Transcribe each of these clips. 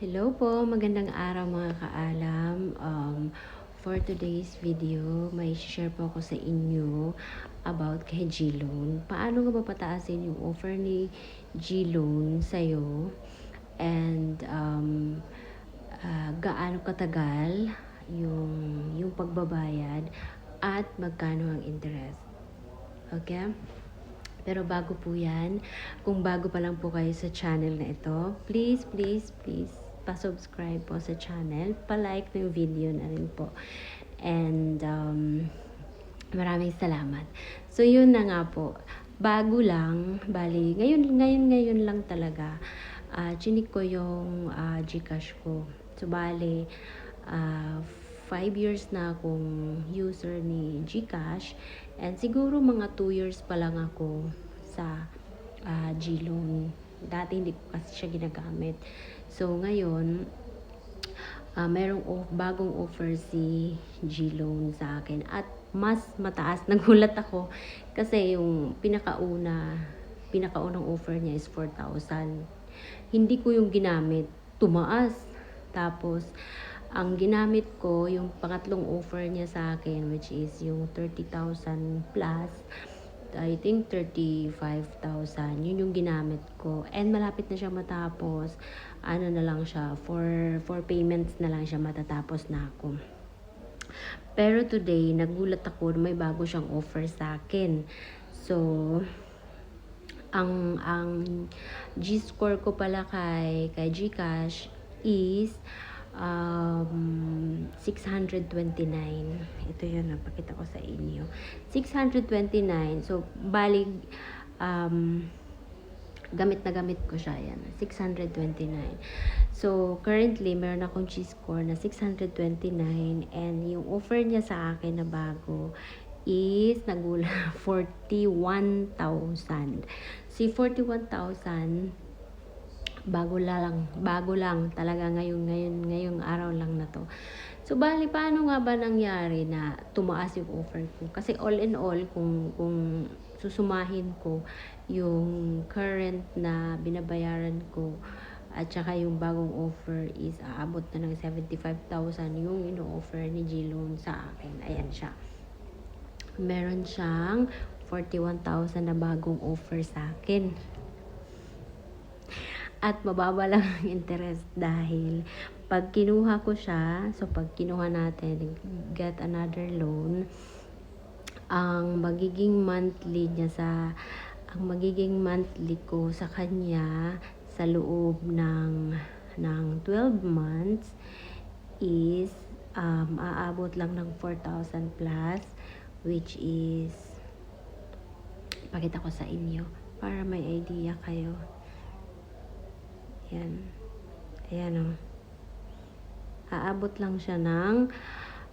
Hello po, magandang araw mga kaalam. Um, for today's video, may share po ako sa inyo about kay G-Loan. Paano nga ba pataasin yung offer ni G-Loan sa'yo? And um, ah, gaano katagal yung, yung pagbabayad at magkano ang interest. Okay? Pero bago po yan, kung bago pa lang po kayo sa channel na ito, please, please, please, pa-subscribe po sa channel, pa-like ng video na rin po. And um, maraming salamat. So yun na nga po, bago lang, bali, ngayon, ngayon, ngayon lang talaga, uh, chinik ko yung ah, Gcash ko. So bali, ah, five years na akong user ni Gcash and siguro mga 2 years pa lang ako sa uh, Gloan. Dati hindi ko kasi siya ginagamit. So ngayon, ah merong off, bagong offer si G-Loan sa akin at mas mataas. Nagulat ako kasi yung pinakauna, pinakaunang offer niya is 4,000. Hindi ko yung ginamit. Tumaas. Tapos, ang ginamit ko, yung pangatlong offer niya sa akin, which is yung 30,000 plus, I think 35,000. Yun yung ginamit ko. And malapit na siya matapos. Ano na lang siya, for, for payments na lang siya matatapos na ako. Pero today, nagulat ako may bago siyang offer sa akin. So, ang ang G-score ko pala kay kay GCash is um, 629. Ito yun, napakita ko sa inyo. 629. So, balig, um, gamit na gamit ko siya. Yan, 629. So, currently, meron akong G-score na 629 and yung offer niya sa akin na bago is nagula 41,000. Si 41,000 bago lang, bago lang talaga ngayon, ngayon, ngayong araw lang na to. So, bali, paano nga ba nangyari na tumaas yung offer ko? Kasi all in all, kung, kung susumahin ko yung current na binabayaran ko at saka yung bagong offer is aabot na ng 75,000 yung ino-offer ni G-Loan sa akin. Ayan siya. Meron siyang 41,000 na bagong offer sa akin at mababa lang ang interest dahil pag kinuha ko siya, so pag kinuha natin, get another loan, ang magiging monthly niya sa ang magiging monthly ko sa kanya sa loob ng ng 12 months is um, aabot lang ng 4,000 plus which is pakita ko sa inyo para may idea kayo yan. Ayan o. Oh. Aabot lang siya ng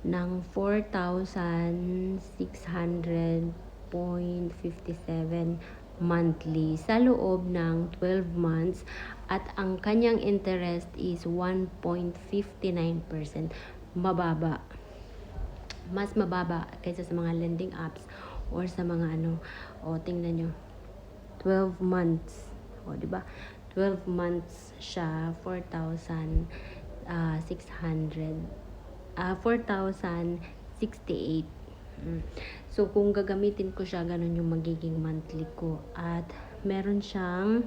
ng 4,600.57 monthly sa loob ng 12 months at ang kanyang interest is 1.59%. Mababa. Mas mababa kaysa sa mga lending apps or sa mga ano, o tingnan nyo, 12 months. O, di ba? 12 months siya, 4,600. Uh, 600, uh, 4,068. Mm. So, kung gagamitin ko siya, ganun yung magiging monthly ko. At meron siyang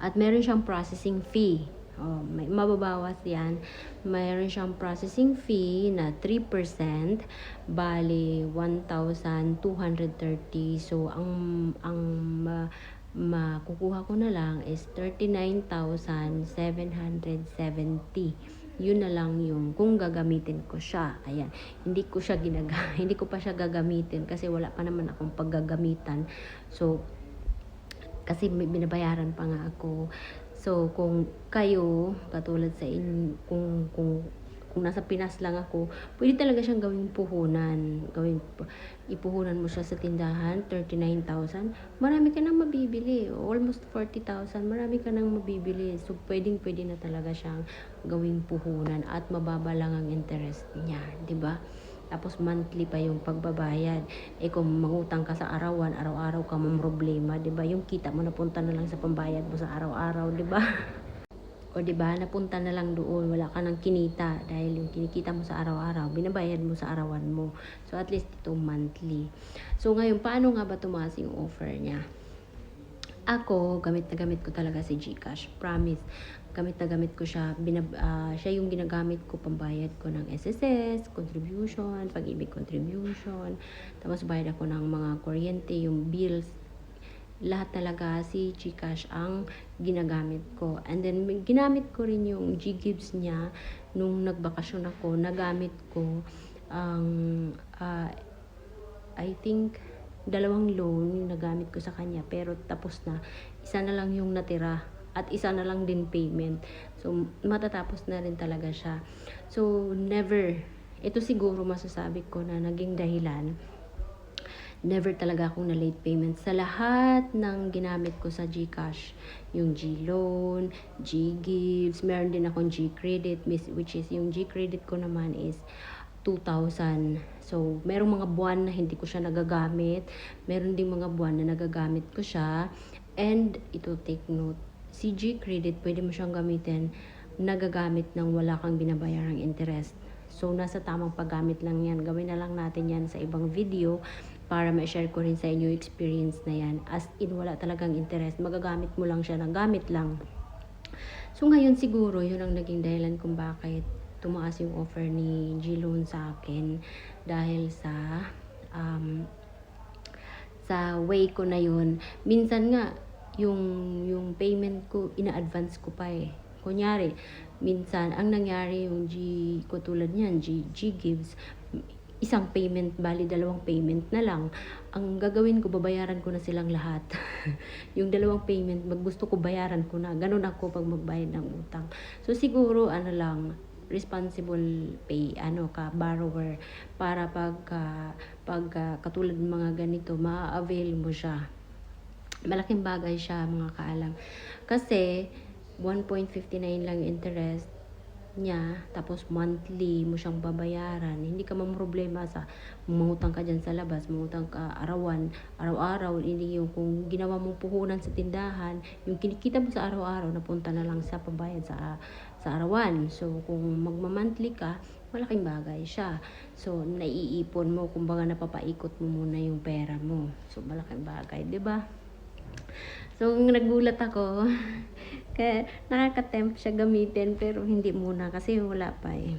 at meron siyang processing fee. Oh, may mababawas 'yan. Meron siyang processing fee na 3%, bali 1,230. So ang ang uh, makukuha ko na lang is 39,770. Yun na lang yung kung gagamitin ko siya. Ayan. Hindi ko siya ginaga hindi ko pa siya gagamitin kasi wala pa naman akong paggagamitan. So kasi binabayaran pa nga ako. So kung kayo katulad sa in kung kung kung nasa Pinas lang ako, pwede talaga siyang gawing puhunan. Gawing, ipuhunan mo siya sa tindahan, 39,000. Marami ka nang mabibili. Almost 40,000. Marami ka nang mabibili. So, pwedeng pwede na talaga siyang gawing puhunan at mababa lang ang interest niya. ba diba? Tapos monthly pa yung pagbabayad. Eh kung mangutang ka sa arawan, araw-araw ka mo problema, 'di ba? Yung kita mo napunta na lang sa pambayad mo sa araw-araw, 'di ba? O 'di ba napunta na lang doon, wala ka ng kinita dahil yung kinikita mo sa araw-araw, binabayad mo sa arawan mo. So at least ito monthly. So ngayon, paano nga ba tumaas yung offer niya? Ako, gamit na gamit ko talaga si GCash. Promise. Gamit na gamit ko siya. Binab, ah, siya yung ginagamit ko pambayad ko ng SSS, contribution, pag-ibig contribution. Tapos bayad ako ng mga kuryente, yung bills. Lahat talaga si GCash ang ginagamit ko. And then ginamit ko rin yung G-Gives niya nung nagbakasyon ako. Nagamit ko ang ah, I think dalawang loan yung nagamit ko sa kanya. Pero tapos na. Isa na lang yung natira at isa na lang din payment. So matatapos na rin talaga siya. So never. Ito siguro masasabi ko na naging dahilan never talaga akong na late payment sa lahat ng ginamit ko sa GCash. Yung G-Loan, G-Gives, meron din akong G-Credit, which is yung G-Credit ko naman is 2,000. So, merong mga buwan na hindi ko siya nagagamit. Meron ding mga buwan na nagagamit ko siya. And, ito take note, si G-Credit, pwede mo siyang gamitin nagagamit ng wala kang binabayarang interest. So, nasa tamang paggamit lang yan. Gawin na lang natin yan sa ibang video para ma-share ko rin sa inyo experience na yan. As in, wala talagang interest. Magagamit mo lang siya ng gamit lang. So, ngayon siguro, yun ang naging dahilan kung bakit tumaas yung offer ni G-Loan sa akin dahil sa um, sa way ko na yun. Minsan nga, yung, yung payment ko, ina-advance ko pa eh. Kunyari, minsan, ang nangyari yung G, ko tulad niyan, G, G gives, isang payment, bali dalawang payment na lang. Ang gagawin ko, babayaran ko na silang lahat. yung dalawang payment, mag gusto ko bayaran ko na. Ganun ako pag magbayad ng utang. So siguro, ano lang, responsible pay ano ka borrower para pag ah, pag ah, katulad ng mga ganito ma-avail mo siya malaking bagay siya mga kaalam kasi 1.59 lang interest niya tapos monthly mo siyang babayaran hindi ka problema sa mangutang ka dyan sa labas mangutang ka arawan araw-araw hindi yung kung ginawa mong puhunan sa tindahan yung kinikita mo sa araw-araw napunta na lang sa pambayad sa sa arawan. So kung magma-monthly ka malaking bagay siya. So naiipon mo kumbaga napapaikot mo muna yung pera mo. So malaking bagay ba So, nagulat ako. Kaya nakaka-tempt siya gamitin pero hindi muna kasi wala pa eh.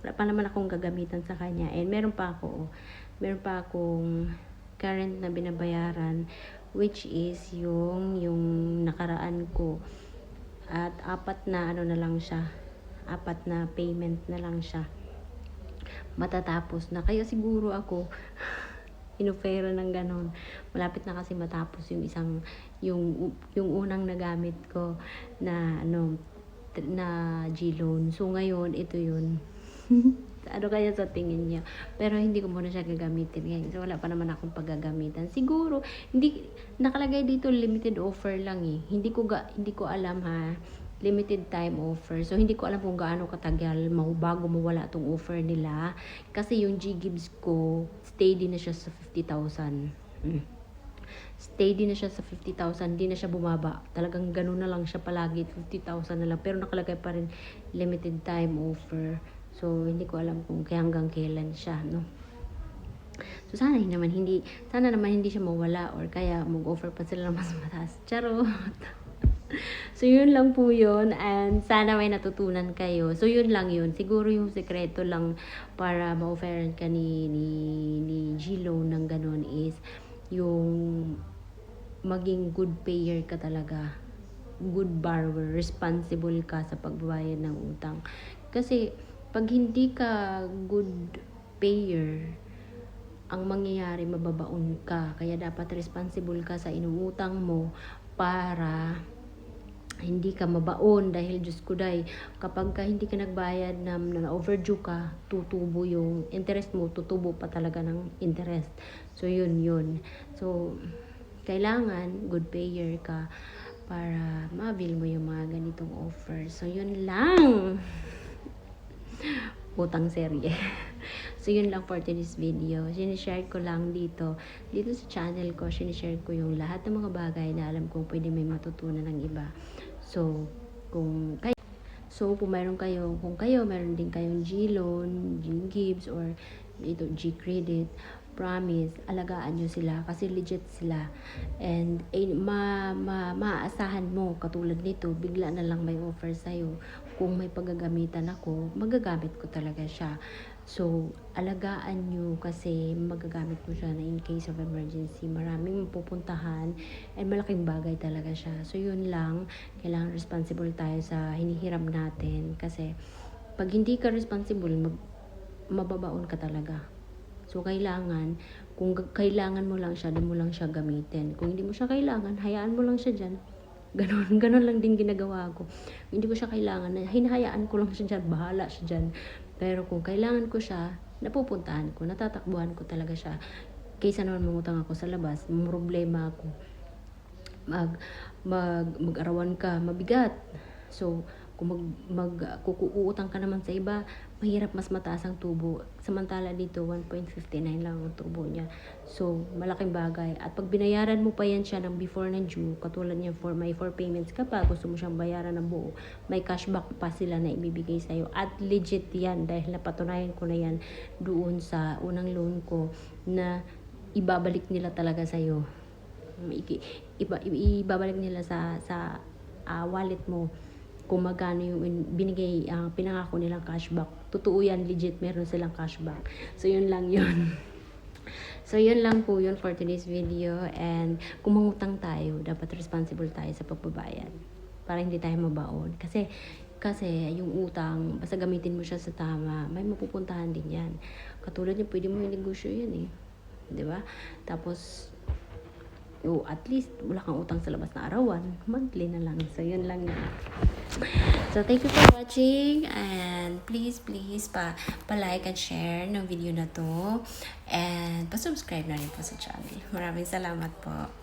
Wala pa naman akong gagamitan sa kanya. And meron pa ako, meron pa akong current na binabayaran which is yung yung nakaraan ko. At apat na ano na lang siya. Apat na payment na lang siya. Matatapos na. Kaya siguro ako inofera ng ganon. Malapit na kasi matapos yung isang, yung, yung unang nagamit ko na, ano, na G-loan. So, ngayon, ito yun. ano kaya sa tingin niya? Pero hindi ko muna siya gagamitin ngayon. So, wala pa naman akong paggagamitan. Siguro, hindi, nakalagay dito limited offer lang eh. Hindi ko, ga, hindi ko alam ha limited time offer. So, hindi ko alam kung gaano katagal mau bago mawala tong offer nila. Kasi yung G-Gives ko, steady na siya sa 50,000. Mm. Steady na siya sa 50,000. Hindi na siya bumaba. Talagang ganun na lang siya palagi. 50,000 na lang. Pero nakalagay pa rin limited time offer. So, hindi ko alam kung kaya hanggang kailan siya, no? So, sana naman hindi, sana naman hindi siya mawala or kaya mag-offer pa sila ng mas mataas. Charot! So, yun lang po yun. And sana may natutunan kayo. So, yun lang yun. Siguro yung sekreto lang para ma-offeran ka ni, ni, ni Gilo ng ganun is yung maging good payer ka talaga. Good borrower. Responsible ka sa pagbabayad ng utang. Kasi, pag hindi ka good payer, ang mangyayari mababaon ka. Kaya dapat responsible ka sa inuutang mo para hindi ka mabaon dahil Diyos ko day, kapag ka hindi ka nagbayad na, na overdue ka, tutubo yung interest mo, tutubo pa talaga ng interest. So, yun, yun. So, kailangan good payer ka para ma-avail mo yung mga ganitong offer. So, yun lang. Utang serye. so, yun lang for today's video. Sinishare ko lang dito. Dito sa channel ko, sinishare ko yung lahat ng mga bagay na alam kong pwede may matutunan ng iba. So, Kung kayo, so kung mayroon kayo, kung kayo, mayroon din kayong G-loan, G-Gibbs, or ito, G-Credit, promise, alagaan nyo sila kasi legit sila. And eh, ma, ma, maaasahan mo, katulad nito, bigla na lang may offer sa'yo. Kung may paggagamitan ako, magagamit ko talaga siya. So, alagaan nyo kasi magagamit mo siya na in case of emergency. Maraming pupuntahan and malaking bagay talaga siya. So, yun lang. Kailangan responsible tayo sa hinihiram natin kasi pag hindi ka responsible, mag, mababaon ka talaga. So, kailangan, kung kailangan mo lang siya, doon mo lang siya gamitin. Kung hindi mo siya kailangan, hayaan mo lang siya dyan. Ganon, ganon lang din ginagawa ko. Hindi ko siya kailangan, hinahayaan ko lang siya dyan, bahala siya dyan. Pero kung kailangan ko siya, napupuntahan ko, natatakbuhan ko talaga siya. Kaysa naman mangutang ako sa labas, problema ako mag mag mag-arawan ka mabigat so kung mag, mag kukuutang ka naman sa iba mahirap mas mataas ang tubo. Samantala dito 1.59 lang ang tubo niya. So malaking bagay. At pag binayaran mo pa yan siya ng before ng due katulad niya for my four payments ka pa gusto mo siyang bayaran ng buo may cashback pa sila na ibibigay sa at legit yan dahil napatunayan ko na yan doon sa unang loan ko na ibabalik nila talaga sa iki, iba, ibabalik nila sa sa ah, wallet mo kung magkano yung in- binigay ang pinangako nilang cashback. Totoo yan, legit meron silang cashback. So yun lang yun. So, yun lang po yun for today's video. And kung mangutang tayo, dapat responsible tayo sa pagbabayad. Para hindi tayo mabaon. Kasi, kasi yung utang, basta gamitin mo siya sa tama, may mapupuntahan din yan. Katulad niya, pwede mo yung negosyo yan eh. ba? Tapos, o at least wala kang utang sa labas na arawan, monthly na lang. So, yun lang yun. So, thank you for watching and please, please pa, pa-like and share ng video na to and pa-subscribe na rin po sa channel. Maraming salamat po.